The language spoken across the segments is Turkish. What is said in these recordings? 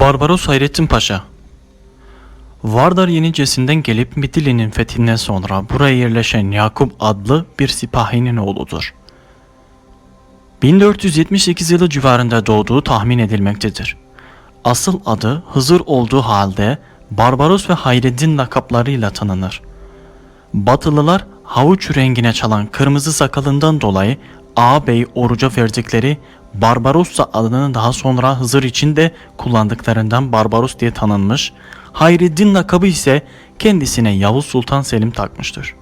Barbaros Hayrettin Paşa Vardar Yenicesi'nden gelip Midilli'nin fethinden sonra buraya yerleşen Yakup adlı bir sipahinin oğludur. 1478 yılı civarında doğduğu tahmin edilmektedir. Asıl adı Hızır olduğu halde Barbaros ve Hayreddin lakaplarıyla tanınır. Batılılar havuç rengine çalan kırmızı sakalından dolayı ağabey oruca verdikleri Barbarossa adını daha sonra Hızır için de kullandıklarından Barbaros diye tanınmış, Hayreddin lakabı ise kendisine Yavuz Sultan Selim takmıştır.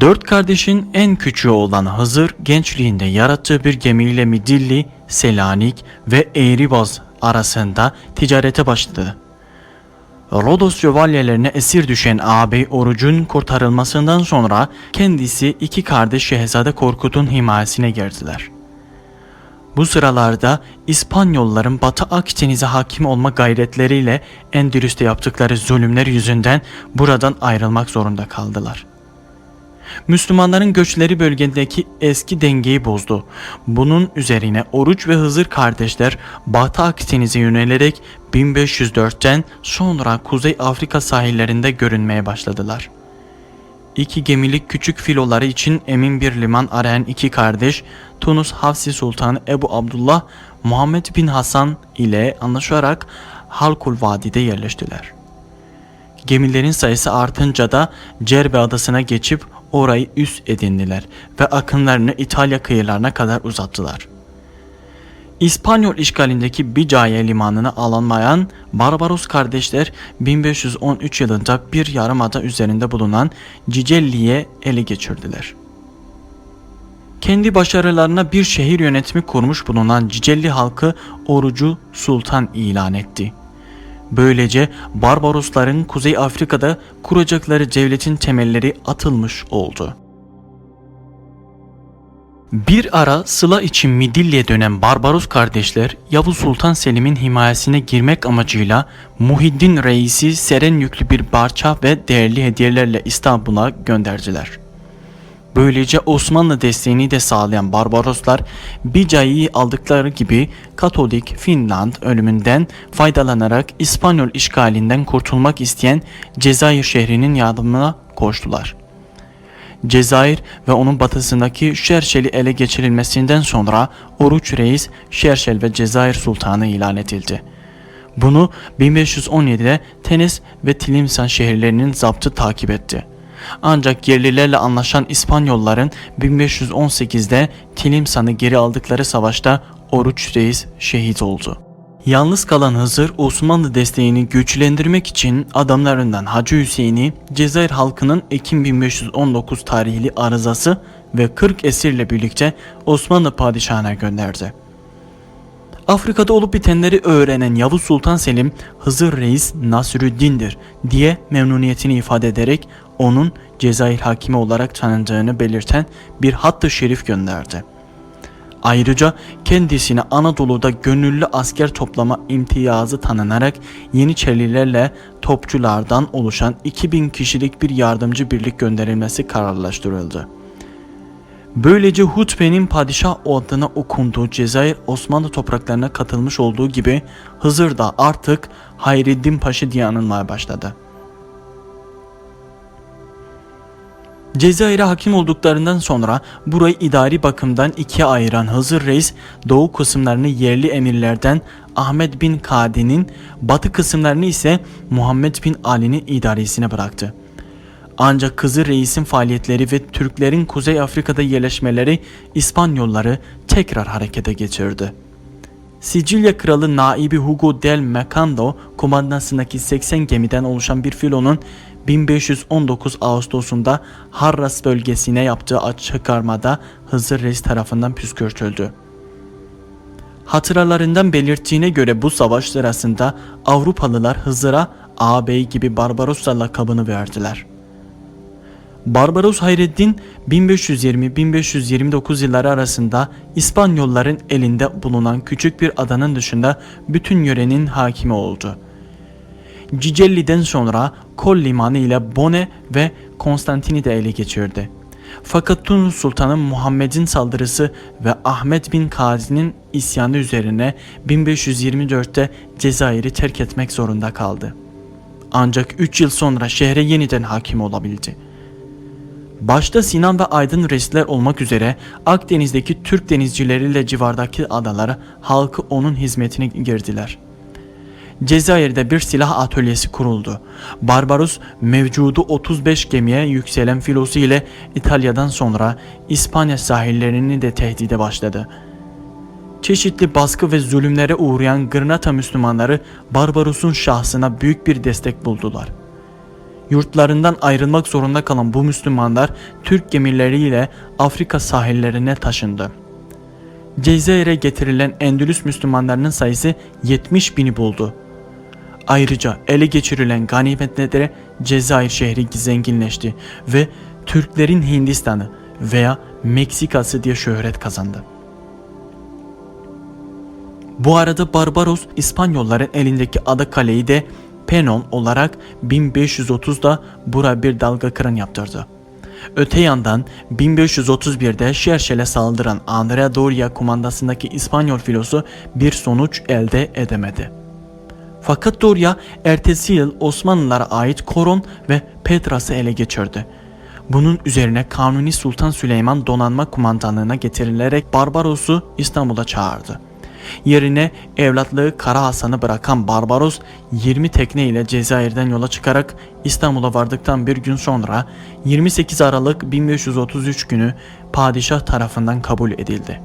Dört kardeşin en küçüğü olan Hızır gençliğinde yarattığı bir gemiyle Midilli, Selanik ve Eğribaz arasında ticarete başladı. Rodos şövalyelerine esir düşen ağabey Oruç'un kurtarılmasından sonra kendisi iki kardeş Şehzade Korkut'un himayesine girdiler. Bu sıralarda İspanyolların Batı Akdeniz'e hakim olma gayretleriyle Endülüs'te yaptıkları zulümler yüzünden buradan ayrılmak zorunda kaldılar. Müslümanların göçleri bölgedeki eski dengeyi bozdu. Bunun üzerine Oruç ve Hızır kardeşler Batı Akdeniz'e yönelerek 1504'ten sonra Kuzey Afrika sahillerinde görünmeye başladılar. İki gemilik küçük filoları için emin bir liman arayan iki kardeş Tunus Hafsi Sultanı Ebu Abdullah Muhammed bin Hasan ile anlaşarak Halkul Vadi'de yerleştiler. Gemilerin sayısı artınca da Cerbe adasına geçip orayı üst edindiler ve akınlarını İtalya kıyılarına kadar uzattılar. İspanyol işgalindeki Bicaye limanını alamayan Barbaros kardeşler 1513 yılında bir yarımada üzerinde bulunan Cicelli'ye ele geçirdiler. Kendi başarılarına bir şehir yönetimi kurmuş bulunan Cicelli halkı orucu sultan ilan etti. Böylece Barbarosların Kuzey Afrika'da kuracakları devletin temelleri atılmış oldu. Bir ara Sıla için Midilli'ye dönen Barbaros kardeşler Yavuz Sultan Selim'in himayesine girmek amacıyla Muhiddin Reis'i seren yüklü bir barça ve değerli hediyelerle İstanbul'a gönderdiler. Böylece Osmanlı desteğini de sağlayan Barbaroslar Bicai'yi aldıkları gibi Katolik Finland ölümünden faydalanarak İspanyol işgalinden kurtulmak isteyen Cezayir şehrinin yardımına koştular. Cezayir ve onun batısındaki Şerşel'i ele geçirilmesinden sonra Oruç Reis Şerşel ve Cezayir Sultanı ilan edildi. Bunu 1517'de Tenes ve Tlimsan şehirlerinin zaptı takip etti. Ancak yerlilerle anlaşan İspanyolların 1518'de Tlimsan'ı geri aldıkları savaşta Oruç Reis şehit oldu. Yalnız kalan Hızır Osmanlı desteğini güçlendirmek için adamlarından Hacı Hüseyin'i Cezayir halkının Ekim 1519 tarihli arızası ve 40 esirle birlikte Osmanlı padişahına gönderdi. Afrika'da olup bitenleri öğrenen Yavuz Sultan Selim Hızır Reis Nasrüddin'dir diye memnuniyetini ifade ederek onun Cezayir hakimi olarak tanındığını belirten bir hattı şerif gönderdi. Ayrıca kendisine Anadolu'da gönüllü asker toplama imtiyazı tanınarak Yeniçerilerle topçulardan oluşan 2000 kişilik bir yardımcı birlik gönderilmesi kararlaştırıldı. Böylece Hutbe'nin padişah adına okunduğu Cezayir Osmanlı topraklarına katılmış olduğu gibi Hızır da artık Hayreddin Paşa diye anılmaya başladı. Cezayir'e hakim olduklarından sonra burayı idari bakımdan ikiye ayıran Hızır Reis doğu kısımlarını yerli emirlerden Ahmet bin Kadi'nin, batı kısımlarını ise Muhammed bin Ali'nin idaresine bıraktı. Ancak Hızır Reis'in faaliyetleri ve Türklerin Kuzey Afrika'da yerleşmeleri İspanyolları tekrar harekete geçirdi. Sicilya kralı naibi Hugo del Mercado komandasındaki 80 gemiden oluşan bir filonun 1519 Ağustos'unda Harras bölgesine yaptığı çıkarmada Hızır Reis tarafından püskürtüldü. Hatıralarından belirttiğine göre bu savaş sırasında Avrupalılar Hızır'a ağabey gibi Barbarossa lakabını verdiler. Barbaros Hayreddin 1520-1529 yılları arasında İspanyolların elinde bulunan küçük bir adanın dışında bütün yörenin hakimi oldu. Cicelli'den sonra Kol limanı ile Bone ve Konstantini de ele geçirdi. Fakat Tunus Sultanı Muhammed'in saldırısı ve Ahmet bin Kazi'nin isyanı üzerine 1524'te Cezayir'i terk etmek zorunda kaldı. Ancak 3 yıl sonra şehre yeniden hakim olabildi. Başta Sinan ve Aydın Resler olmak üzere Akdeniz'deki Türk denizcileriyle civardaki adalara halkı onun hizmetine girdiler. Cezayir'de bir silah atölyesi kuruldu. Barbaros mevcudu 35 gemiye yükselen filosu ile İtalya'dan sonra İspanya sahillerini de tehdide başladı. Çeşitli baskı ve zulümlere uğrayan Granada Müslümanları Barbaros'un şahsına büyük bir destek buldular. Yurtlarından ayrılmak zorunda kalan bu Müslümanlar Türk gemileriyle Afrika sahillerine taşındı. Cezayir'e getirilen Endülüs Müslümanlarının sayısı 70 bini buldu. Ayrıca ele geçirilen ganimetlere Cezayir şehri zenginleşti ve Türklerin Hindistan'ı veya Meksikası diye şöhret kazandı. Bu arada Barbaros İspanyolların elindeki ada kaleyi de Penon olarak 1530'da bura bir dalga kıran yaptırdı. Öte yandan 1531'de Şerşel'e saldıran Andrea Doria kumandasındaki İspanyol filosu bir sonuç elde edemedi. Fakat Doria ertesi yıl Osmanlılara ait Koron ve Petras'ı ele geçirdi. Bunun üzerine Kanuni Sultan Süleyman donanma kumandanlığına getirilerek Barbaros'u İstanbul'a çağırdı. Yerine evlatlığı Kara Hasan'ı bırakan Barbaros 20 tekne ile Cezayir'den yola çıkarak İstanbul'a vardıktan bir gün sonra 28 Aralık 1533 günü padişah tarafından kabul edildi.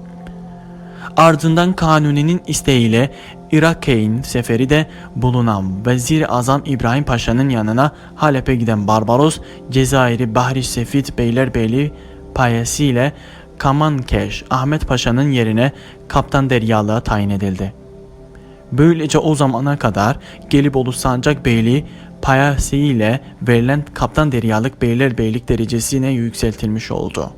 Ardından Kanuni'nin isteğiyle Irak'in seferi de bulunan Vezir Azam İbrahim Paşa'nın yanına Halep'e giden Barbaros, Cezayir'i Bahri Sefit Beylerbeyli payesi ile Kamankeş Ahmet Paşa'nın yerine Kaptan Deryalığa tayin edildi. Böylece o zamana kadar Gelibolu Sancak Beyliği payesi ile verilen Kaptan Deryalık Beylerbeylik derecesine yükseltilmiş oldu.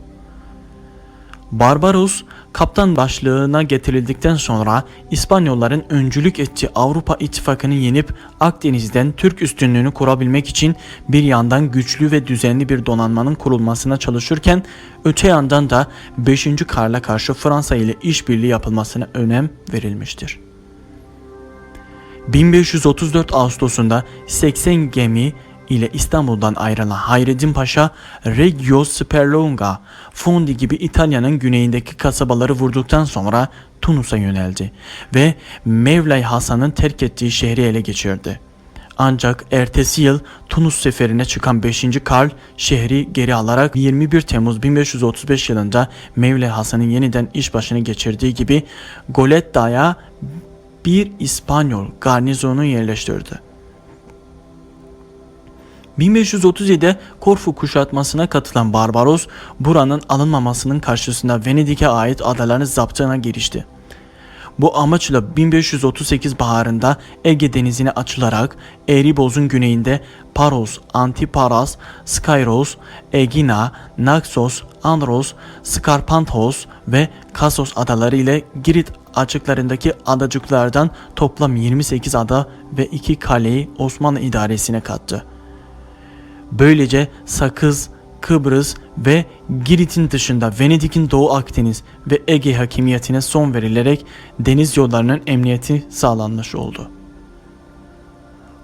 Barbaros kaptan başlığına getirildikten sonra İspanyolların öncülük ettiği Avrupa İttifakı'nı yenip Akdeniz'den Türk üstünlüğünü kurabilmek için bir yandan güçlü ve düzenli bir donanmanın kurulmasına çalışırken öte yandan da 5. Karl'a karşı Fransa ile işbirliği yapılmasına önem verilmiştir. 1534 Ağustos'unda 80 gemi ile İstanbul'dan ayrılan Hayreddin Paşa, Reggio Sperlonga, Fondi gibi İtalya'nın güneyindeki kasabaları vurduktan sonra Tunus'a yöneldi ve Mevlay Hasan'ın terk ettiği şehri ele geçirdi. Ancak ertesi yıl Tunus seferine çıkan 5. Karl şehri geri alarak 21 Temmuz 1535 yılında Mevlay Hasan'ın yeniden iş başına geçirdiği gibi Goletta'ya bir İspanyol garnizonu yerleştirdi. 1537'de Korfu kuşatmasına katılan Barbaros, buranın alınmamasının karşısında Venedik'e ait adaların zaptına girişti. Bu amaçla 1538 baharında Ege denizine açılarak Eribos'un güneyinde Paros, Antiparas, Skyros, Egina, Naxos, Andros, Skarpanthos ve Kasos adaları ile Girit açıklarındaki adacıklardan toplam 28 ada ve 2 kaleyi Osmanlı idaresine kattı. Böylece Sakız, Kıbrıs ve Girit'in dışında Venedik'in Doğu Akdeniz ve Ege hakimiyetine son verilerek deniz yollarının emniyeti sağlanmış oldu.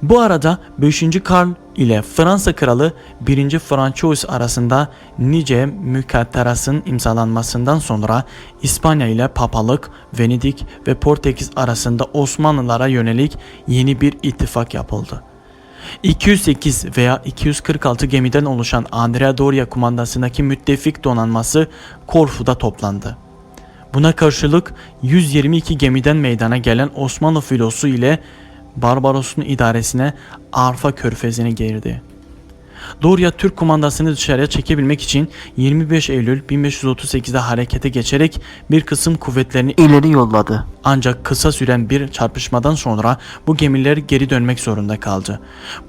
Bu arada 5. Karl ile Fransa Kralı 1. Francois arasında nice mükatterasın imzalanmasından sonra İspanya ile Papalık, Venedik ve Portekiz arasında Osmanlılara yönelik yeni bir ittifak yapıldı. 208 veya 246 gemiden oluşan Andrea Doria kumandasındaki müttefik donanması Korfu'da toplandı. Buna karşılık 122 gemiden meydana gelen Osmanlı filosu ile Barbaros'un idaresine Arfa körfezine girdi. Doria Türk kumandasını dışarıya çekebilmek için 25 Eylül 1538'de harekete geçerek bir kısım kuvvetlerini ileri yolladı. Ancak kısa süren bir çarpışmadan sonra bu gemiler geri dönmek zorunda kaldı.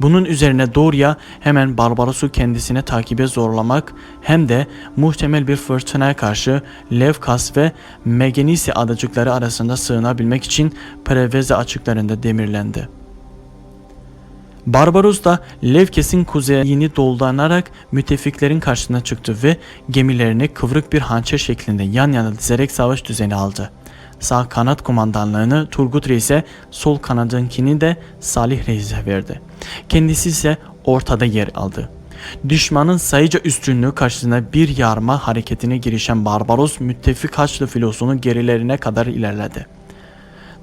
Bunun üzerine Doria hemen Barbaros'u kendisine takibe zorlamak hem de muhtemel bir fırtınaya karşı Levkas ve Megenisi adacıkları arasında sığınabilmek için Preveze açıklarında demirlendi. Barbaros da Levkes'in kuzeyini doldanarak müttefiklerin karşısına çıktı ve gemilerini kıvrık bir hançer şeklinde yan yana dizerek savaş düzeni aldı. Sağ kanat kumandanlığını Turgut Reis'e, sol kanadınkini de Salih Reis'e verdi. Kendisi ise ortada yer aldı. Düşmanın sayıca üstünlüğü karşısında bir yarma hareketine girişen Barbaros müttefik Haçlı filosunu gerilerine kadar ilerledi.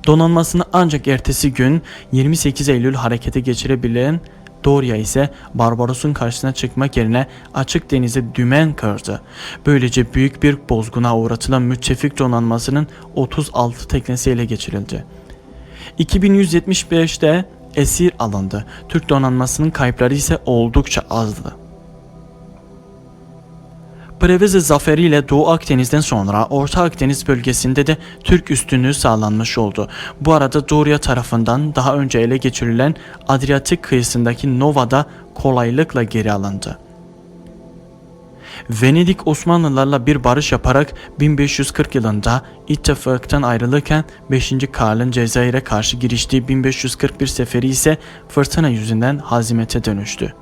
Donanmasını ancak ertesi gün 28 Eylül harekete geçirebilen Doria ise Barbaros'un karşısına çıkmak yerine açık denize dümen kırdı. Böylece büyük bir bozguna uğratılan müttefik donanmasının 36 teknesi ele geçirildi. 2175'te esir alındı. Türk donanmasının kayıpları ise oldukça azdı. Preveze zaferiyle Doğu Akdeniz'den sonra Orta Akdeniz bölgesinde de Türk üstünlüğü sağlanmış oldu. Bu arada Doria tarafından daha önce ele geçirilen Adriyatik kıyısındaki Nova'da kolaylıkla geri alındı. Venedik Osmanlılarla bir barış yaparak 1540 yılında ittifaktan ayrılırken 5. Karl'ın Cezayir'e karşı giriştiği 1541 seferi ise fırtına yüzünden hazimete dönüştü.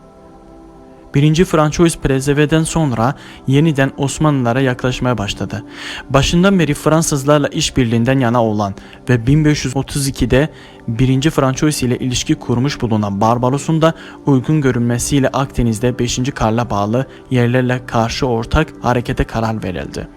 1. Francois Prezeve'den sonra yeniden Osmanlılara yaklaşmaya başladı. Başından beri Fransızlarla işbirliğinden yana olan ve 1532'de 1. Francois ile ilişki kurmuş bulunan Barbaros'un da uygun görünmesiyle Akdeniz'de 5. Karl'a bağlı yerlerle karşı ortak harekete karar verildi.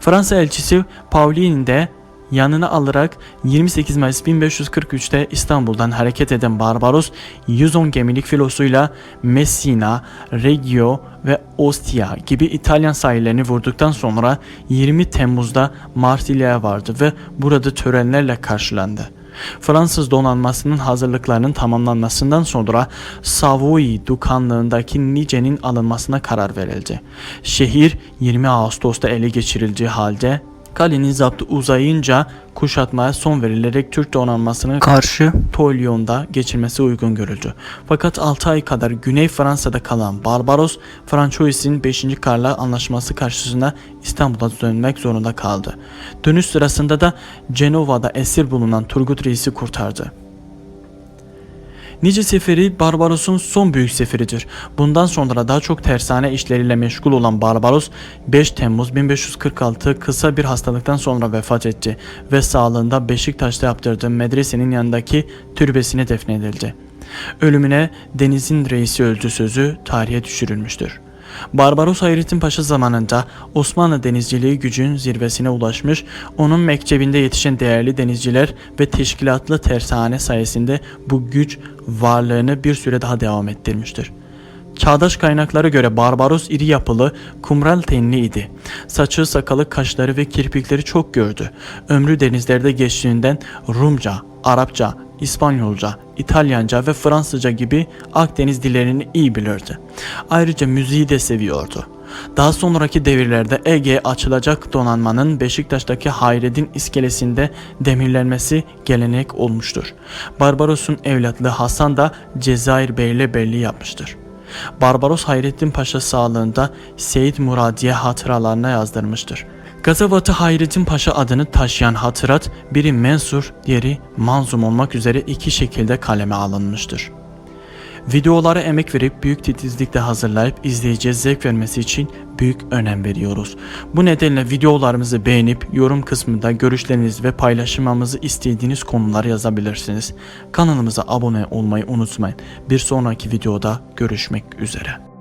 Fransa elçisi Paulin de yanına alarak 28 Mayıs 1543'te İstanbul'dan hareket eden Barbaros 110 gemilik filosuyla Messina, Reggio ve Ostia gibi İtalyan sahillerini vurduktan sonra 20 Temmuz'da Marsilya'ya vardı ve burada törenlerle karşılandı. Fransız donanmasının hazırlıklarının tamamlanmasından sonra Savoy Dukanlığındaki Nice'nin alınmasına karar verildi. Şehir 20 Ağustos'ta ele geçirildiği halde Kalenin zaptı uzayınca kuşatmaya son verilerek Türk donanmasının karşı Tolyon'da geçirmesi uygun görüldü. Fakat 6 ay kadar Güney Fransa'da kalan Barbaros, Francois'in 5. Karla anlaşması karşısında İstanbul'a dönmek zorunda kaldı. Dönüş sırasında da Cenova'da esir bulunan Turgut Reis'i kurtardı. Nice seferi Barbaros'un son büyük seferidir. Bundan sonra daha çok tersane işleriyle meşgul olan Barbaros 5 Temmuz 1546 kısa bir hastalıktan sonra vefat etti ve sağlığında Beşiktaş'ta yaptırdığı medresenin yanındaki türbesine defnedildi. Ölümüne denizin reisi öldü sözü tarihe düşürülmüştür. Barbaros Hayrettin Paşa zamanında Osmanlı denizciliği gücün zirvesine ulaşmış, onun mektebinde yetişen değerli denizciler ve teşkilatlı tersane sayesinde bu güç varlığını bir süre daha devam ettirmiştir. Çağdaş kaynaklara göre Barbaros iri yapılı, kumral tenli idi. Saçı, sakalı, kaşları ve kirpikleri çok gördü. Ömrü denizlerde geçtiğinden Rumca, Arapça, İspanyolca, İtalyanca ve Fransızca gibi Akdeniz dillerini iyi bilirdi. Ayrıca müziği de seviyordu. Daha sonraki devirlerde Ege'ye açılacak donanmanın Beşiktaş'taki Hayreddin iskelesinde demirlenmesi gelenek olmuştur. Barbaros'un evlatlığı Hasan da Cezayir Bey'le belli yapmıştır. Barbaros Hayrettin Paşa sağlığında Seyit Muradiye hatıralarına yazdırmıştır. Gazavatı Hayrettin Paşa adını taşıyan hatırat biri mensur, diğeri manzum olmak üzere iki şekilde kaleme alınmıştır. Videolara emek verip büyük titizlikle hazırlayıp izleyiciye zevk vermesi için büyük önem veriyoruz. Bu nedenle videolarımızı beğenip yorum kısmında görüşlerinizi ve paylaşmamızı istediğiniz konuları yazabilirsiniz. Kanalımıza abone olmayı unutmayın. Bir sonraki videoda görüşmek üzere.